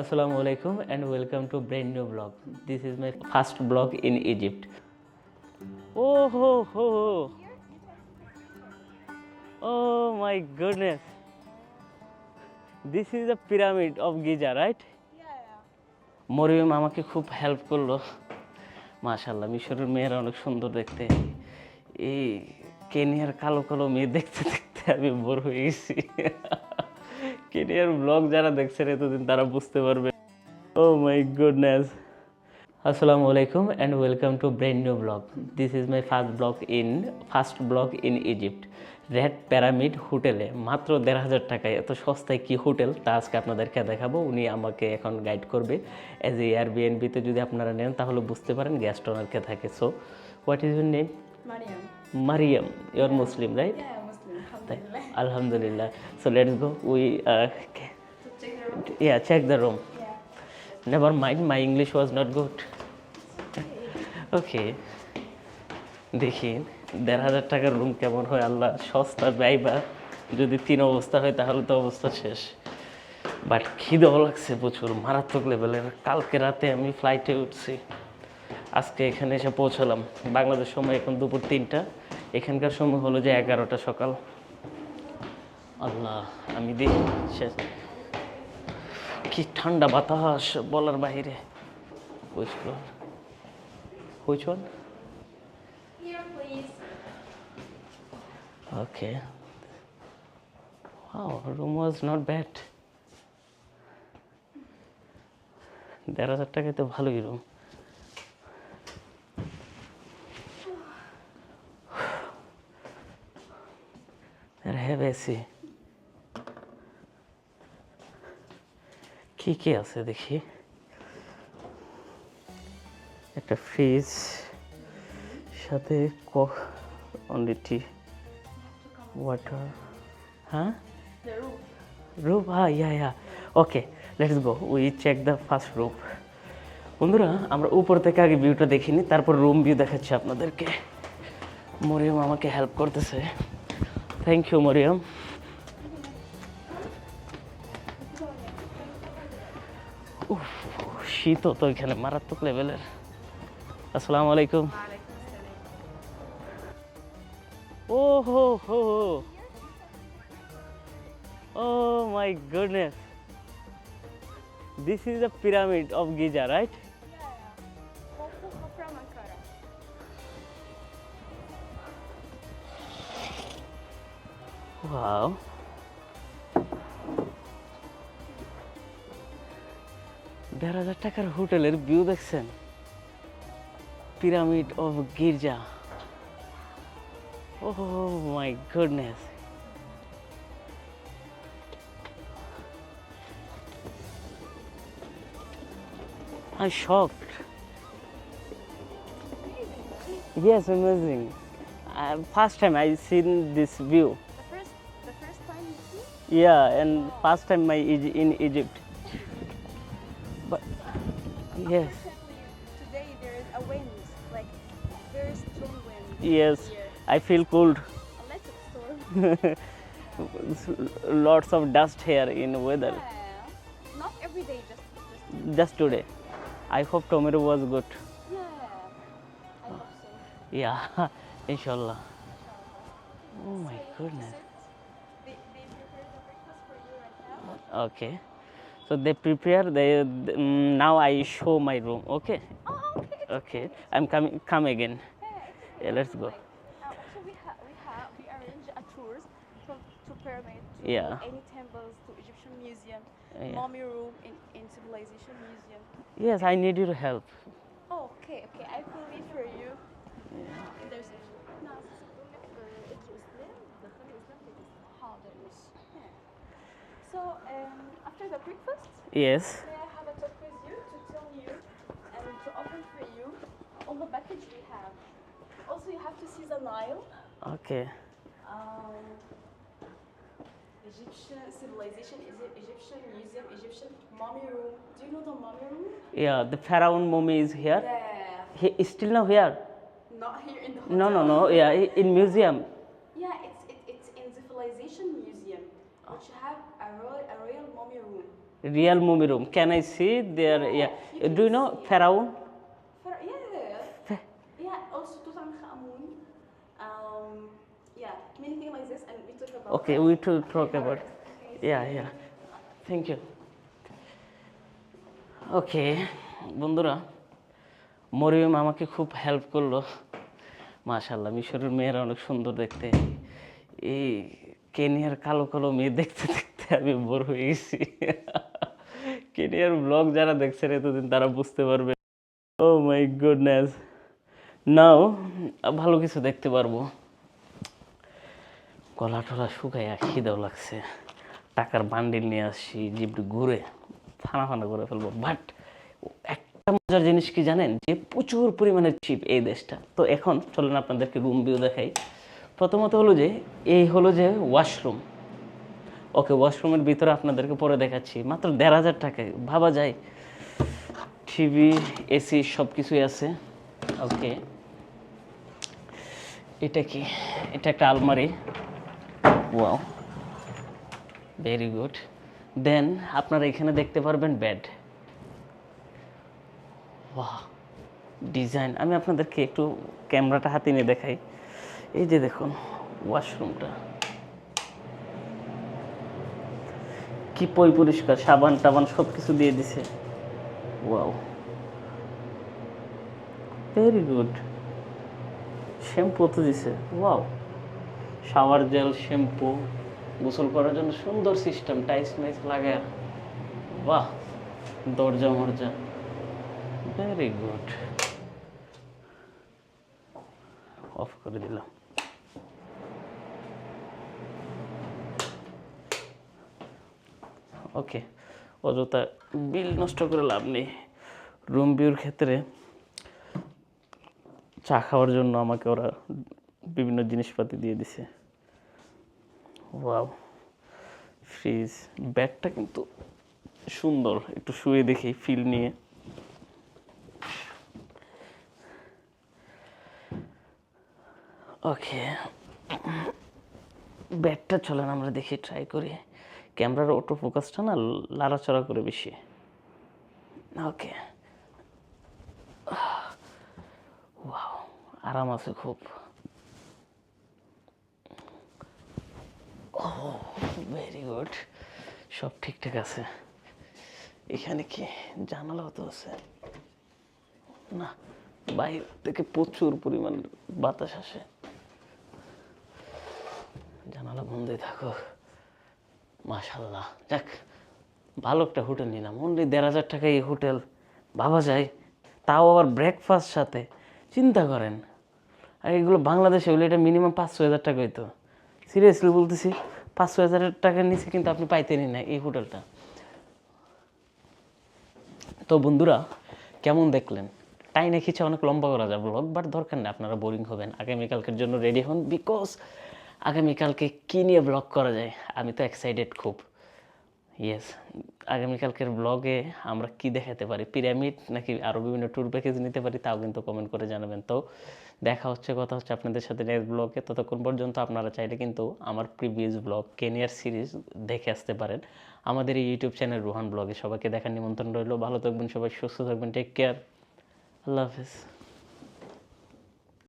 আসসালামু আলাইকুম and welcome to brand new vlog this is my first vlog in Egypt oh ho ho oh my goodness this is the pyramid of Giza right Mariam আমাকে খুব help করল। মাশাল্লাহ মিশরের মেয়েরা অনেক সুন্দর দেখতে। এই কেনিয়ার কালো কালো মেয়ে দেখতে দেখতে আমি বড় হয়ে গেছি। কেনিয়ার ব্লগ যারা দেখছেন এতদিন তারা বুঝতে পারবে। ও মাই গুডনেস আসসালামু আলাইকুম and welcome to brand new vlog this is my first vlog in first vlog in Egypt red pyramid হোটেলে মাত্র দেড় হাজার টাকায়। এত সস্তায় কি হোটেল তা আজকে আপনাদেরকে দেখাবো। উনি আমাকে এখন গাইড করবে। অ্যাজ এ এয়ারবিএনবিতে যদি আপনারা নেন তাহলে বুঝতে পারেন গ্যাস্ট ওনারকে থাকে। So what is your name Mariam. Mariam your Muslim right Alhamdulillah. আলহামদুলিল্লাহ। So let's go we check the room. Yeah. never mind, my english was not good. Okay দেখি, দেড় হাজার টাকার রুম কেমন হয়? আল্লাহ সস্তা ব্যয়বা যদি তিন অবস্থা হয়, তাহলে তো অবস্থা শেষ। বাট খিদেও লাগছে প্রচুর, মারাত্মক লেভেলের কালকে রাতে আমি ফ্লাইটে উঠছি। আজকে এখানে এসে পৌঁছালাম। বাংলাদেশ সময় এখন দুপুর তিনটা। এখানকার সময় হলো যে এগারোটা সকাল। আল্লাহ আমি দেখি কি ঠান্ডা বাতাস বলার বাহিরে। Okay room was not bad দেড় হাজার টাকায় তো ভালোই রুম হ্যাভ এসি কি কি আছে দেখি একটা ফ্রিজ সাথে কক অনলি টি? The roof. Roof? Ah, yeah, yeah. Okay, let's go. We check the first roof. বন্ধুরা আমরা উপর থেকে আগে ভিউটা দেখিনি তারপর রুম ভিউ দেখাচ্ছি আপনাদেরকে মরিয়ম আমাকে হেল্প করতেছে থ্যাংক ইউ মরিয়ম শীত তো এখানে মারাত্মক লেভেলের আসসালামু আলাইকুম। ও হো হো ও my goodness. This is the pyramid of Giza right Wow. দেড় হাজার টাকার হোটেলের ভিউ দেখছেন পিরামিড অফ গির্জা ও my goodness I'm shocked. Yes, amazing. Uh, first time I seen this view. The first, the first time you see? Yeah, and first time my in Egypt. Yes, Today there is a wind, like very strong wind. yes, Here. I feel cold. Little storm. Lots of dust here in weather. Yeah. Not every day, just, just Just today. I hope tomorrow was good. yeah. I hope so. Yeah, inshallah. Oh my goodness. They, they prepared the breakfast for you right now. Okay. So they prepare. They mm, now I show my room. Okay. Oh, okay. Okay. I'm coming. Come again. Yeah, Yeah, let's go. Uh, so we have we have we arrange a tours from to pyramid to Yeah. any temples to Egyptian museum, Yeah. mummy room in, in civilization museum. Yes, I need your help. Oh, okay, okay. I will wait for you. in So um, after the breakfast, Yes. may I have a talk with you to tell you and to open for you all the package we have. Also, you have to see the Nile. Okay. Um, Egyptian civilization, Egy- Egyptian museum, Egyptian mummy room. Do you know the mummy room? Yeah, the pharaoh mummy is here. Yeah. He is still now here. Not here in the hotel. No, no, no. Yeah, in museum. Royal mummy room. real can i see there yeah do you know pharaoh yeah, yeah, yeah. Yeah, also Tutankhamun. Um, yeah, many things like this, and we talk about. okay we to talk about yeah yeah thank you okay বন্ধুরা মরিয়ম আমাকে খুব help করল মাশাল্লাহ মিশরের মেয়েরা অনেক সুন্দর দেখতে এই কেনিয়ার কালো কালো মেয়ে দেখতে দেখতে আমি বোর হয়ে গেছি কেনিয়ার ব্লগ যারা দেখছেন এতদিন তারা বুঝতে পারবে। ও মাই গুডনেস নাও ভালো কিছু দেখতে পারব। গলা টলা শুকায় খিদেও লাগছে। টাকার বান্ডিল নিয়ে আসছি জিপটি ঘুরে, ফানা ফানা করে ফেলব। বাট একটা মজার জিনিস কি জানেন? যে প্রচুর পরিমাণে চিপ এই দেশটা। তো এখন চলেন আপনাদেরকে রুম ভিউ দেখাই। প্রথমত হলো যে, এই হলো যে ওয়াশরুম ওকে ওয়াশরুমের ভিতরে আপনাদেরকে পরে দেখাচ্ছি। মাত্র দেড় হাজার টাকায় ভাবা যায়। টিভি, এসি সব কিছুই আছে। ওকে। এটা কি? এটা একটা আলমারি। ওয়াও। Very good. দেন আপনারা এখানে দেখতে পারবেন বেড। ওয়াহ। ডিজাইন। আমি আপনাদেরকে একটু ক্যামেরাটা হাতে নিয়ে দেখাই। এই যে দেখুন, ওয়াশরুমটা। কি পই পরিষ্কার? সাবান টাবান সব কিছু দিয়ে দিছে। ওয়াও ভেরি গুড শ্যাম্পু তো দিছে। ওয়াও শাওয়ার জেল শ্যাম্পু গোসল করার জন্য সুন্দর সিস্টেম টাইস মাইস লাগায়। বাহ দরজা, মরজা। ভেরি গুড অফ করে দিলাম। ওকে, অযথা বিল নষ্ট করে লাভ নেই। রুম ভিউর ক্ষেত্রে চা খাওয়ার জন্য আমাকে ওরা বিভিন্ন জিনিসপাতি দিয়ে দিছে। ওয়াও, ফ্রিজ, ব্যাগটা কিন্তু সুন্দর। একটু শুয়ে দেখি ফিল নিয়ে। ওকে, ব্যাগটা চলেন আমরা দেখি ট্রাই করি। ক্যামেরার অটো ফোকাসটা না লাড়াচড়া করে বেশি। ওকে। আরাম আছে খুব। Oh very good. সব ঠিকঠাক আছে। এখানে কি জানালাও তো আছে? না, বাইরে থেকে প্রচুর পরিমাণ বাতাস আসে। জানালা বন্ধই থাকো মাশাল্লাহ যাক, ভালো একটা হোটেল নিলাম। অনলি দেড় হাজার টাকা এই হোটেল। ভাবা যায়। তাও আবার ব্রেকফাস্ট সাথে। চিন্তা করেন। আর এগুলো বাংলাদেশে হলে এটা মিনিমাম পাঁচশো হাজার টাকা হইতো। সিরিয়াসলি বলতেছি পাঁচ পাঁচশো হাজার টাকার নিচে কিন্তু আপনি পাইতেনই না এই হোটেলটা। তো বন্ধুরা, কেমন দেখলেন? টাইনে খিচে অনেক লম্বা করা যায় ব্লগ বাট দরকার নেই, আপনারা বোরিং হবেন। আগামীকালকের জন্য রেডি হন বিকজ আগামীকালকে কী নিয়ে ব্লগ করা যায়? আমি তো এক্সাইটেড খুব। ইয়েস আগামীকালকের ব্লগে আমরা কি দেখাতে পারি? পিরামিড নাকি আরও বিভিন্ন ট্যুর প্যাকেজ নিতে পারি? তাও কিন্তু কমেন্ট করে জানাবেন। তো দেখা হচ্ছে, কথা হচ্ছে আপনাদের সাথে নেক্সট ব্লগে ততক্ষণ পর্যন্ত আপনারা চাইলে কিন্তু আমার প্রিভিয়াস ব্লগ কেনিয়ার সিরিজ দেখে আসতে পারেন। আমাদের এই ইউটিউব চ্যানেল রোহান ব্লগে সবাইকে দেখার নিমন্ত্রণ রইল। ভালো থাকবেন সবাই, সুস্থ থাকবেন। টেক কেয়ার আল্লাহ হাফিজ।